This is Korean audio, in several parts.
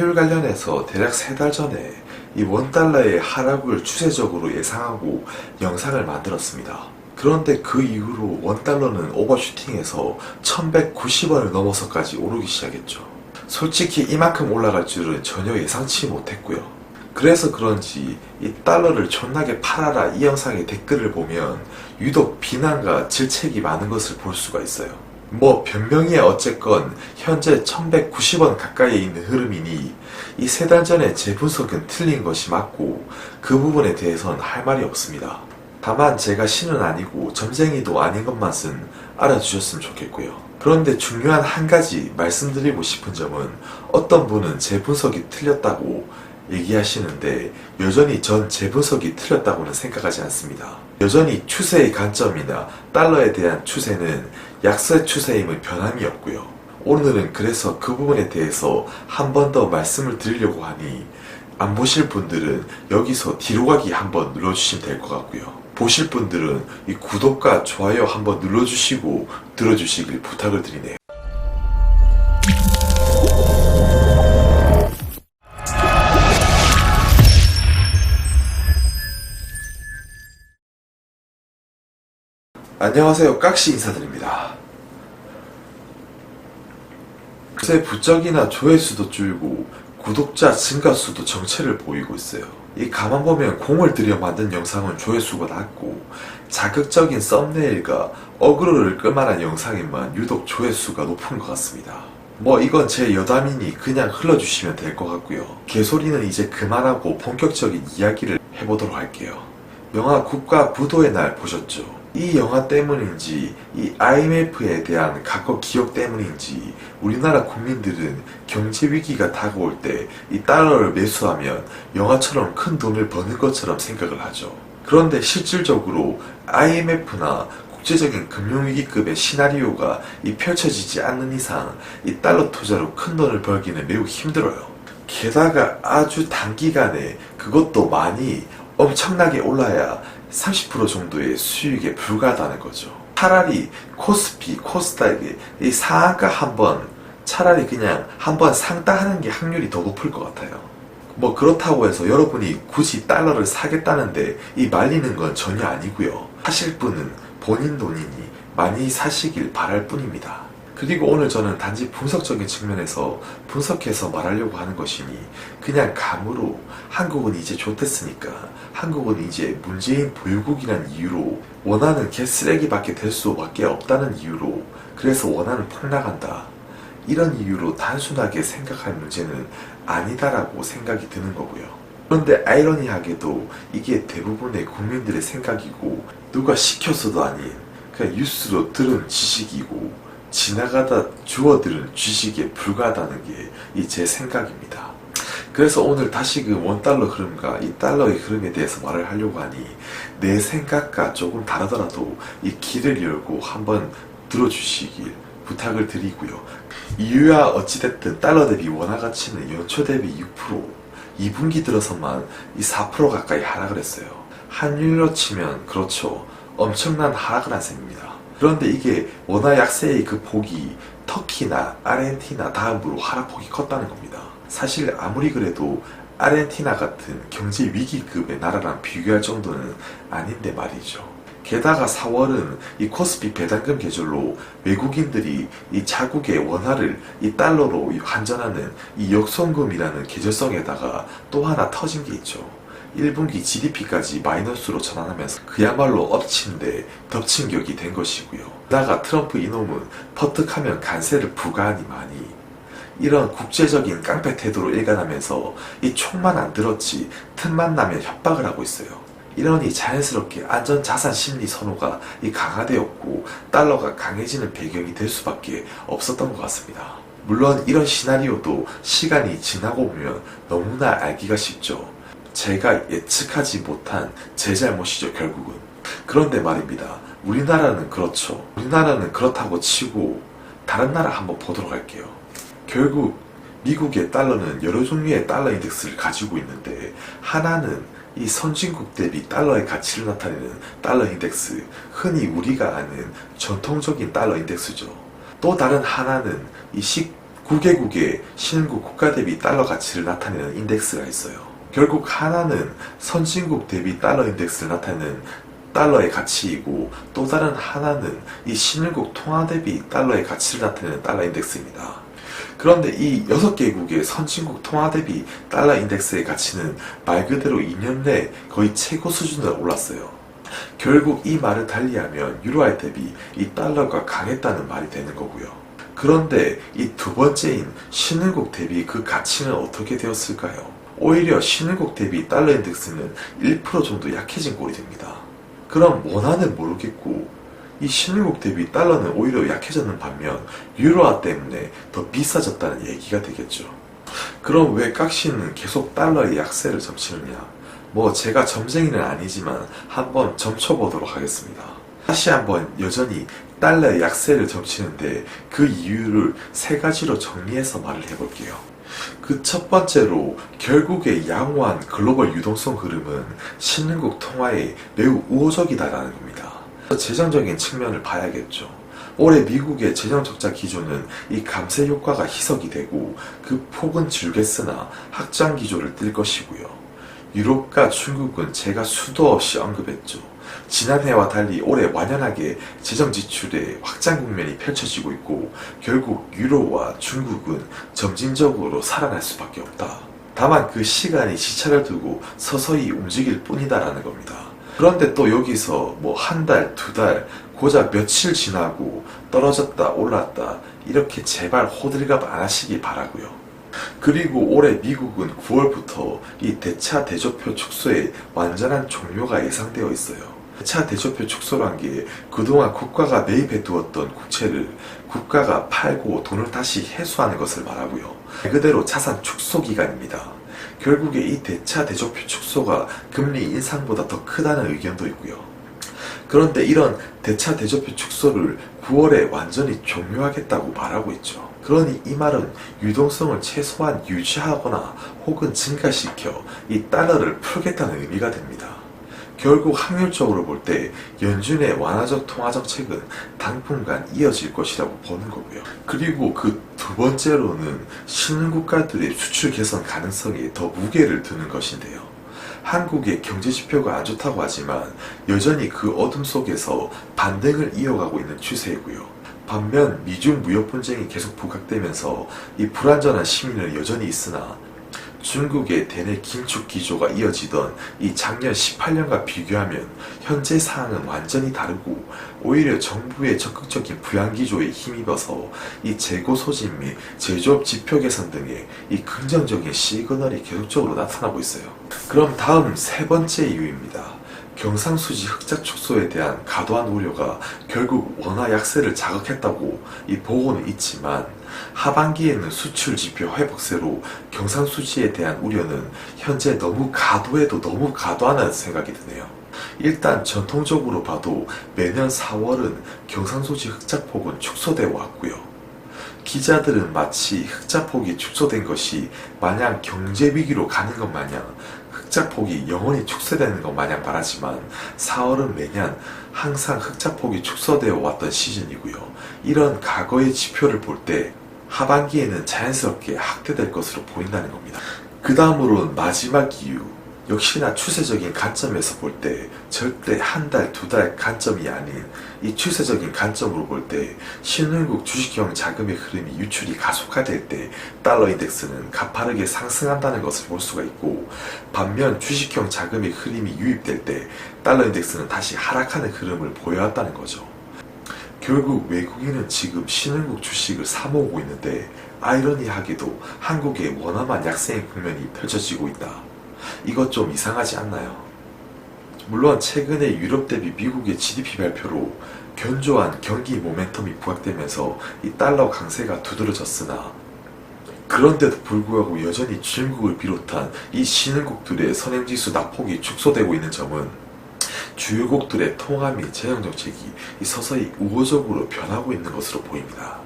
환율 관련해서 대략 세 달 전에 이 원달러의 하락을 추세적으로 예상하고 영상을 만들었습니다. 그런데 그 이후로 원달러는 오버슈팅해서 1190원을 넘어서까지 오르기 시작했죠. 솔직히 이만큼 올라갈 줄은 전혀 예상치 못했고요. 그래서 그런지 이 달러를 존나게 팔아라 이 영상의 댓글을 보면 유독 비난과 질책이 많은 것을 볼 수가 있어요. 뭐 변명이 어쨌건 현재 1190원 가까이에 있는 흐름이니 이 세 달 전에 제 분석은 틀린 것이 맞고 그 부분에 대해서는 할 말이 없습니다. 다만 제가 신은 아니고 점쟁이도 아닌 것만은 알아주셨으면 좋겠고요. 그런데 중요한 한 가지 말씀드리고 싶은 점은 어떤 분은 제 분석이 틀렸다고 얘기하시는데 여전히 전 제 분석이 틀렸다고는 생각하지 않습니다. 여전히 추세의 관점이나 달러에 대한 추세는 약세 추세임은 변함이 없고요. 오늘은 그래서 그 부분에 대해서 한 번 더 말씀을 드리려고 하니 안 보실 분들은 여기서 뒤로 가기 한번 눌러주시면 될 것 같고요. 보실 분들은 이 구독과 좋아요 한번 눌러주시고 들어주시길 부탁을 드리네요. 안녕하세요. 깍시 인사드립니다. 그새 부쩍이나 조회수도 줄고 구독자 증가 수도 정체를 보이고 있어요. 이 가만 보면 공을 들여 만든 영상은 조회수가 낮고 자극적인 썸네일과 어그로를 끌만한 영상에만 유독 조회수가 높은 것 같습니다. 뭐 이건 제 여담이니 그냥 흘러주시면 될 것 같고요. 개소리는 이제 그만하고 본격적인 이야기를 해보도록 할게요. 영화 국가 부도의 날 보셨죠? 이 영화 때문인지 이 IMF에 대한 과거 기억 때문인지 우리나라 국민들은 경제 위기가 다가올 때 이 달러를 매수하면 영화처럼 큰 돈을 버는 것처럼 생각을 하죠. 그런데 실질적으로 IMF나 국제적인 금융위기급의 시나리오가 이 펼쳐지지 않는 이상 이 달러 투자로 큰 돈을 벌기는 매우 힘들어요. 게다가 아주 단기간에 그것도 많이 엄청나게 올라야 30% 정도의 수익에 불과하다는 거죠. 차라리 코스피, 코스닥의 이 상한가 한번 차라리 그냥 한번 상따하는 게 확률이 더 높을 것 같아요. 뭐 그렇다고 해서 여러분이 굳이 달러를 사겠다는데 이 말리는 건 전혀 아니고요. 사실 분은 본인 돈이니 많이 사시길 바랄 뿐입니다. 그리고 오늘 저는 단지 분석적인 측면에서 분석해서 말하려고 하는 것이니 그냥 감으로 한국은 이제 좋댔으니까 한국은 이제 문재인 보유국이라는 이유로 원하는 개쓰레기밖에 될 수밖에 없다는 이유로 그래서 원하는 폭락한다 이런 이유로 단순하게 생각할 문제는 아니다라고 생각이 드는 거고요. 그런데 아이러니하게도 이게 대부분의 국민들의 생각이고 누가 시켜서도 아닌 그냥 뉴스로 들은 지식이고 지나가다 주워들은 지식에 불과하다는 게 이 제 생각입니다. 그래서 오늘 다시 그 원달러 흐름과 이 달러의 흐름에 대해서 말을 하려고 하니 내 생각과 조금 다르더라도 이 길을 열고 한번 들어주시길 부탁을 드리고요. 이유야 어찌됐든 달러 대비 원화 가치는 연초 대비 6% 2분기 들어서만 이 4% 가까이 하락을 했어요. 환율로 치면 그렇죠. 엄청난 하락을 한 셈입니다. 그런데 이게 원화 약세의 그 폭이 터키나 아르헨티나 다음으로 하락폭이 컸다는 겁니다. 사실 아무리 그래도 아르헨티나 같은 경제 위기급의 나라랑 비교할 정도는 아닌데 말이죠. 게다가 4월은 이 코스피 배당금 계절로 외국인들이 이 자국의 원화를 이 달러로 이 환전하는 이 역송금이라는 계절성에다가 또 하나 터진 게 있죠. 1분기 GDP까지 마이너스로 전환하면서 그야말로 엎친데 덮친 격이 된 것이고요. 게다가 트럼프 이놈은 퍼뜩하면 간세를 부과하니 많이 이런 국제적인 깡패 태도로 일관하면서 이 총만 안 들었지 틈만 나면 협박을 하고 있어요. 이러니 자연스럽게 안전자산 심리 선호가 이 강화되었고 달러가 강해지는 배경이 될 수밖에 없었던 것 같습니다. 물론 이런 시나리오도 시간이 지나고 보면 너무나 알기가 쉽죠. 제가 예측하지 못한 제 잘못이죠, 결국은. 그런데 말입니다. 우리나라는 그렇죠. 우리나라는 그렇다고 치고 다른 나라 한번 보도록 할게요. 결국 미국의 달러는 여러 종류의 달러 인덱스를 가지고 있는데 하나는 이 선진국 대비 달러의 가치를 나타내는 달러 인덱스, 흔히 우리가 아는 전통적인 달러 인덱스죠. 또 다른 하나는 이 9개국의 신흥국 국가 대비 달러 가치를 나타내는 인덱스가 있어요. 결국 하나는 선진국 대비 달러 인덱스를 나타내는 달러의 가치이고 또 다른 하나는 이 신흥국 통화 대비 달러의 가치를 나타내는 달러 인덱스입니다. 그런데 이 6개국의 선진국 통화 대비 달러 인덱스의 가치는 말 그대로 2년 내 거의 최고 수준으로 올랐어요. 결국 이 말을 달리하면 유로화 대비 이 달러가 강했다는 말이 되는 거고요. 그런데 이 두 번째인 신흥국 대비 그 가치는 어떻게 되었을까요? 오히려 신흥국 대비 달러 인덱스는 1% 정도 약해진 꼴이 됩니다. 그럼 원화는 모르겠고 이 신흥국 대비 달러는 오히려 약해졌는 반면 유로화 때문에 더 비싸졌다는 얘기가 되겠죠. 그럼 왜 깍시는 계속 달러의 약세를 점치느냐? 뭐 제가 점쟁이는 아니지만 한번 점쳐보도록 하겠습니다. 다시 한번 여전히 달러의 약세를 점치는데 그 이유를 세 가지로 정리해서 말을 해볼게요. 그 첫 번째로 결국에 양호한 글로벌 유동성 흐름은 신흥국 통화에 매우 우호적이다라는 겁니다. 재정적인 측면을 봐야겠죠. 올해 미국의 재정 적자 기조는 이 감세 효과가 희석이 되고 그 폭은 줄겠으나 확장 기조를 띌 것이고요. 유럽과 중국은 제가 수도 없이 언급했죠. 지난해와 달리 올해 완연하게 재정 지출의 확장 국면이 펼쳐지고 있고 결국 유로와 중국은 점진적으로 살아날 수밖에 없다. 다만 그 시간이 시차를 두고 서서히 움직일 뿐이다라는 겁니다. 그런데 또 여기서 뭐 한 달, 두 달, 고작 며칠 지나고 떨어졌다 올랐다 이렇게 제발 호들갑 안 하시기 바라고요. 그리고 올해 미국은 9월부터 이 대차 대조표 축소의 완전한 종료가 예상되어 있어요. 대차 대조표 축소란 게 그동안 국가가 매입해 두었던 국채를 국가가 팔고 돈을 다시 회수하는 것을 말하고요. 말 그대로 자산 축소 기간입니다. 결국에 이 대차 대조표 축소가 금리 인상보다 더 크다는 의견도 있고요. 그런데 이런 대차 대조표 축소를 9월에 완전히 종료하겠다고 말하고 있죠. 그러니 이 말은 유동성을 최소한 유지하거나 혹은 증가시켜 이 달러를 풀겠다는 의미가 됩니다. 결국 확률적으로 볼 때 연준의 완화적 통화 정책은 당분간 이어질 것이라고 보는 거고요. 그리고 그 두 번째로는 신흥국가들의 수출 개선 가능성에 더 무게를 두는 것인데요. 한국의 경제 지표가 안 좋다고 하지만 여전히 그 어둠 속에서 반등을 이어가고 있는 추세이고요. 반면 미중 무역 분쟁이 계속 부각되면서 이 불안전한 시민은 여전히 있으나 중국의 대내 긴축 기조가 이어지던 이 작년 18년과 비교하면 현재 상황은 완전히 다르고 오히려 정부의 적극적인 부양 기조에 힘입어서 이 재고 소진 및 제조업 지표 개선 등의 이 긍정적인 시그널이 계속적으로 나타나고 있어요. 그럼 다음 세 번째 이유입니다. 경상수지 흑자 축소에 대한 과도한 우려가 결국 원화 약세를 자극했다고 이 보고는 있지만 하반기에는 수출 지표 회복세로 경상수지에 대한 우려는 현재 너무 과도해도 너무 과도하다는 생각이 드네요. 일단 전통적으로 봐도 매년 4월은 경상수지 흑자폭은 축소되어 왔고요. 기자들은 마치 흑자폭이 축소된 것이 마냥 경제위기로 가는 것 마냥 흑자폭이 영원히 축소되는 것 마냥 말하지만 4월은 매년 항상 흑자폭이 축소되어 왔던 시즌이고요. 이런 과거의 지표를 볼 때 하반기에는 자연스럽게 확대될 것으로 보인다는 겁니다. 그 다음으로는 마지막 이유. 역시나 추세적인 관점에서 볼 때 절대 한 달, 두 달 관점이 아닌 이 추세적인 관점으로 볼 때 신흥국 주식형 자금의 흐름이 유출이 가속화될 때 달러 인덱스는 가파르게 상승한다는 것을 볼 수가 있고 반면 주식형 자금의 흐름이 유입될 때 달러 인덱스는 다시 하락하는 흐름을 보여왔다는 거죠. 결국 외국인은 지금 신흥국 주식을 사모으고 있는데 아이러니하게도 한국의 원화만 약세인 국면이 펼쳐지고 있다. 이것 좀 이상하지 않나요? 물론 최근에 유럽 대비 미국의 GDP 발표로 견조한 경기 모멘텀이 부각되면서 이 달러 강세가 두드러졌으나 그런데도 불구하고 여전히 중국을 비롯한 이 신흥국들의 선행지수 낙폭이 축소되고 있는 점은 주요국들의 통화 및 재정 정책이 이 서서히 우호적으로 변하고 있는 것으로 보입니다.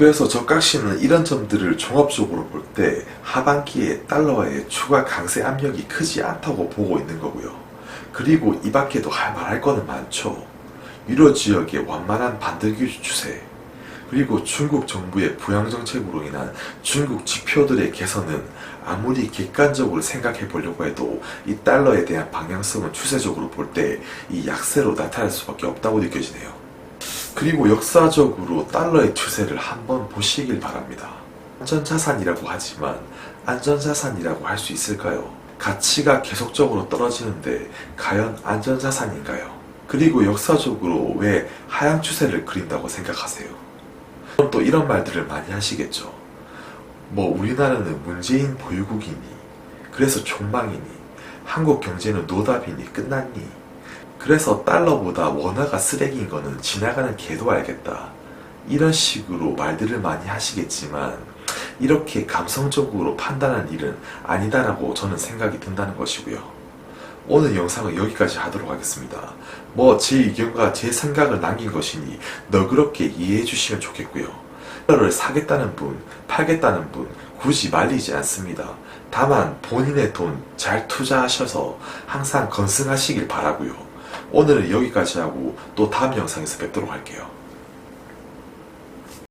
그래서 저깍시는 이런 점들을 종합적으로 볼 때 하반기에 달러의 추가 강세 압력이 크지 않다고 보고 있는 거고요. 그리고 이 밖에도 할 말할 거는 많죠. 유로 지역의 완만한 반등 규주 추세, 그리고 중국 정부의 부양 정책으로 인한 중국 지표들의 개선은 아무리 객관적으로 생각해 보려고 해도 이 달러에 대한 방향성은 추세적으로 볼 때 이 약세로 나타날 수밖에 없다고 느껴지네요. 그리고 역사적으로 달러의 추세를 한번 보시길 바랍니다. 안전자산이라고 하지만 안전자산이라고 할 수 있을까요? 가치가 계속적으로 떨어지는데 과연 안전자산인가요? 그리고 역사적으로 왜 하향 추세를 그린다고 생각하세요? 그럼 또 이런 말들을 많이 하시겠죠. 뭐 우리나라는 문재인 보유국이니 그래서 촌망이니 한국 경제는 노답이니 끝났니 그래서 달러보다 원화가 쓰레기인 거는 지나가는 개도 알겠다 이런 식으로 말들을 많이 하시겠지만 이렇게 감성적으로 판단한 일은 아니다라고 저는 생각이 든다는 것이고요. 오늘 영상은 여기까지 하도록 하겠습니다. 뭐 제 의견과 제 생각을 남긴 것이니 너그럽게 이해해 주시면 좋겠고요. 달러를 사겠다는 분, 팔겠다는 분 굳이 말리지 않습니다. 다만 본인의 돈 잘 투자하셔서 항상 건승하시길 바라고요. 오늘은 여기까지 하고 또 다음 영상에서 뵙도록 할게요.